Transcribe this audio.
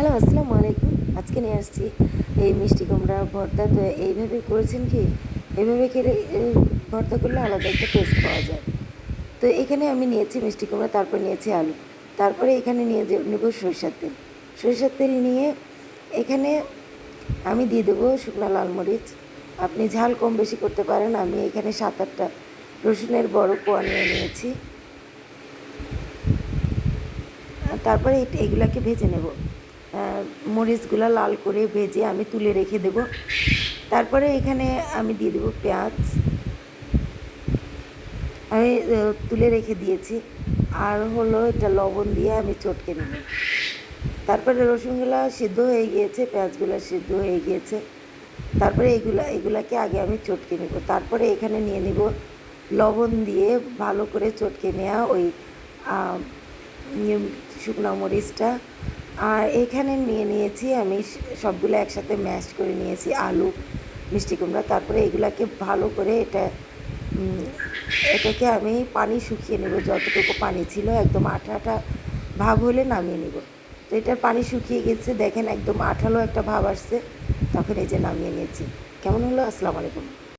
Hello, আসসালামু আলাইকুম। আজকে নিয়ে আসছি এই মিষ্টি কুমড়া ভর্তা। তো এইভাবে করেছেন কি? এইভাবে খেলে ভর্তা করলে আলাদা একটা টেস্ট পাওয়া যায়। তো এখানে আমি নিয়েছি মিষ্টি কুমড়া, তারপর নিয়েছি আলু। তারপরে এখানে নিয়ে নেব সরিষার তেল। সরিষার তেল নিয়ে এখানে আমি দিয়ে দেবো শুকনা লাল মরিচ। আপনি ঝাল কম বেশি করতে পারেন। আমি এখানে সাত আটটা রসুনের বড় কোয়া নিয়ে নিয়েছি। তারপরে এগুলাকে ভেজে নেব। মরিচগুলো লাল করে ভেজে আমি তুলে রেখে দেব। তারপরে এখানে আমি দিয়ে দেবো পেঁয়াজ। আমি তুলে রেখে দিয়েছি। আর হলো এটা লবণ দিয়ে আমি চটকে নেব। তারপরে রসুনগুলো সিদ্ধ হয়ে গিয়েছে, পেঁয়াজগুলো সিদ্ধ হয়ে গিয়েছে। তারপরে এগুলা, এগুলাকে আগে আমি চটকে নেব। তারপরে এখানে নিয়ে নেব লবণ দিয়ে ভালো করে চটকে নেওয়া ওই শুকনো মরিচটা। আর এখানে নিয়ে নিয়েছি, আমি সবগুলো একসাথে ম্যাশ করে নিয়েছি, আলু, মিষ্টি কুমড়া, তারপরে এগুলাকে ভালো করে এটা এটাকে আমি পানি শুকিয়ে নেব, যতটুকু পানি ছিল, একদম আঠা আঠা ভাব হলে নামিয়ে নেব। তো এটার পানি শুকিয়ে গেছে, দেখেন একদম আঠালো একটা ভাব আসছে, তখন এই যে নামিয়ে নিয়েছি। কেমন হলো? আসসালামু আলাইকুম।